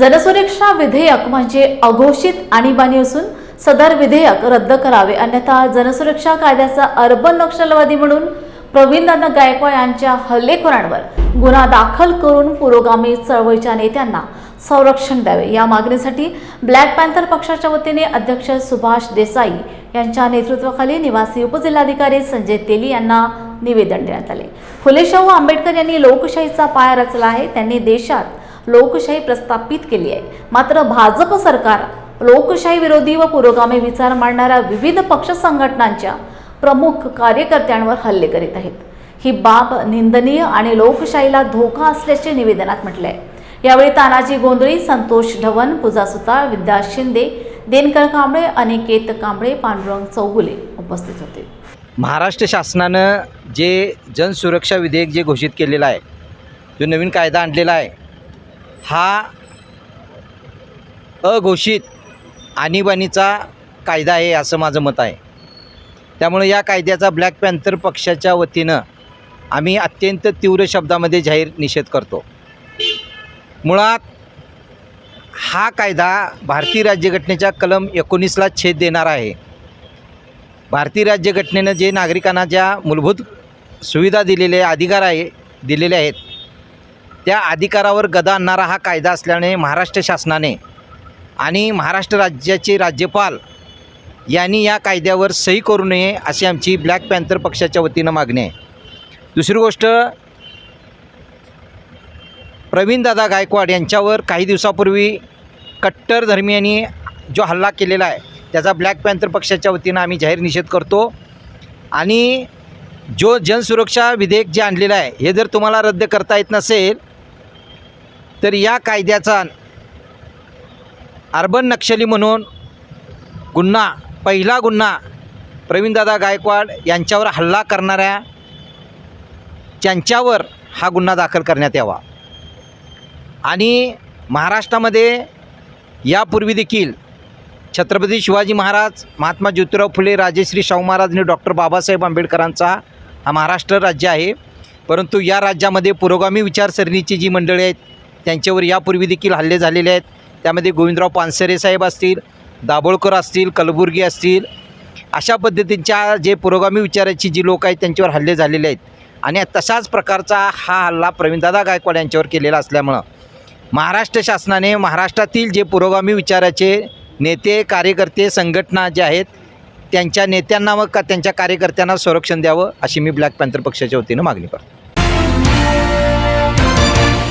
जनसुरक्षा विधेयक म्हणजे अघोषित आणीबाणी असून सदर विधेयक रद्द करावे. अन्यथा जनसुरक्षा कायद्याचा अर्बन नक्षलवादी म्हणून प्रवीणदादा गायकवाड यांच्या हल्लेखोरांवर गुन्हा दाखल करून पुरोगामी चळवळीच्या नेत्यांना संरक्षण द्यावे. या मागणीसाठी ब्लॅक पॅन्थर पक्षाच्या वतीने अध्यक्ष सुभाष देसाई यांच्या नेतृत्वाखाली निवासी उपजिल्हाधिकारी संजय तेली यांना निवेदन देण्यात आले. फुले शाहू आंबेडकर यांनी लोकशाहीचा पाया रचला आहे. त्यांनी देशात लोकशाही प्रस्थापित केली आहे. मात्र भाजप सरकार लोकशाही विरोधी व पुरोगामी विचार मांडणाऱ्या विविध पक्ष संघटनांच्या प्रमुख कार्यकर्त्यांवर हल्ले करीत आहेत. ही बाब निंदनीय आणि लोकशाहीला धोका असल्याचे निवेदनात म्हटले आहे यावेळी तानाजी गोंधळी संतोष ढवण पूजा सुतार विद्या शिंदे दिनकर कांबळे अनिकेत कांबळे पांडुरंग चौगुले उपस्थित होते. महाराष्ट्र शासनानं जे जनसुरक्षा विधेयक जे घोषित केलेलं आहे जो नवीन कायदा आणलेला आहे हा अघोषित आणीबाणीचा कायदा आहे असं माझं मत आहे. त्यामुळे या कायद्याचा ब्लॅक पॅन्थर पक्षाच्या वतीनं आम्ही अत्यंत तीव्र शब्दामध्ये जाहीर निषेध करतो. मुळात हा कायदा भारतीय राज्यघटनेच्या कलम एकोणीसला छेद देणार आहे. भारतीय राज्यघटनेनं जे नागरिकांना ज्या मूलभूत सुविधा दिलेले अधिकार आहे दिलेले आहेत त्या अधिकारावर गदा आणणारा हा कायदा असल्याने महाराष्ट्र शासनाने आणि महाराष्ट्र राज्याचे राज्यपाल यांनी या कायद्यावर सही करू नये अशी आमची ब्लॅक पॅन्थर पक्षाच्या वतीनं मागणी आहे. दुसरी गोष्ट प्रवीणदादा गायकवाड यांच्यावर काही दिवसापूर्वी कट्टर धर्मियांनी जो हल्ला केलेला आहे त्याचा ब्लॅक पॅन्थर पक्षाच्या वतीनं आम्ही जाहीर निषेध करतो. आणि जो जनसुरक्षा विधेयक जे आणलेलं आहे हे जर तुम्हाला रद्द करता येत नसेल तर या कायद्याचा अर्बन नक्षली म्हणून गुन्हा पहिला गुन्हा प्रवीणदादा गायकवाड यांच्यावर हल्ला करणाऱ्या त्यांच्यावर हा गुन्हा दाखल करण्यात यावा. आणि महाराष्ट्रामध्ये यापूर्वी देखील छत्रपती शिवाजी महाराज महात्मा ज्योतिराव फुले राजेश्री शाहू महाराज आणि डॉक्टर बाबासाहेब आंबेडकरांचा हा महाराष्ट्र राज्य आहे. परंतु या राज्यामध्ये पुरोगामी विचारसरणीची जी मंडळी आहेत त्यांच्यावर यापूर्वी देखील हल्ले झालेले आहेत. त्यामध्ये गोविंदराव पानसरे साहेब असतील दाभोळकर असतील कलबुर्गी असतील अशा पद्धतींच्या जे पुरोगामी विचाराची जी लोक आहेत त्यांच्यावर हल्ले झालेले आहेत. आणि तशाच प्रकारचा हा हल्ला प्रवीणदादा गायकवाड यांच्यावर केलेला असल्यामुळं महाराष्ट्र शासनाने महाराष्ट्रातील जे पुरोगामी विचाराचे नेते कार्यकर्ते संघटना जे आहेत त्यांच्या नेत्यांना व का त्यांच्या कार्यकर्त्यांना संरक्षण द्यावं अशी मी ब्लॅक पॅन्थर पक्षाच्या वतीनं मागणी करतो.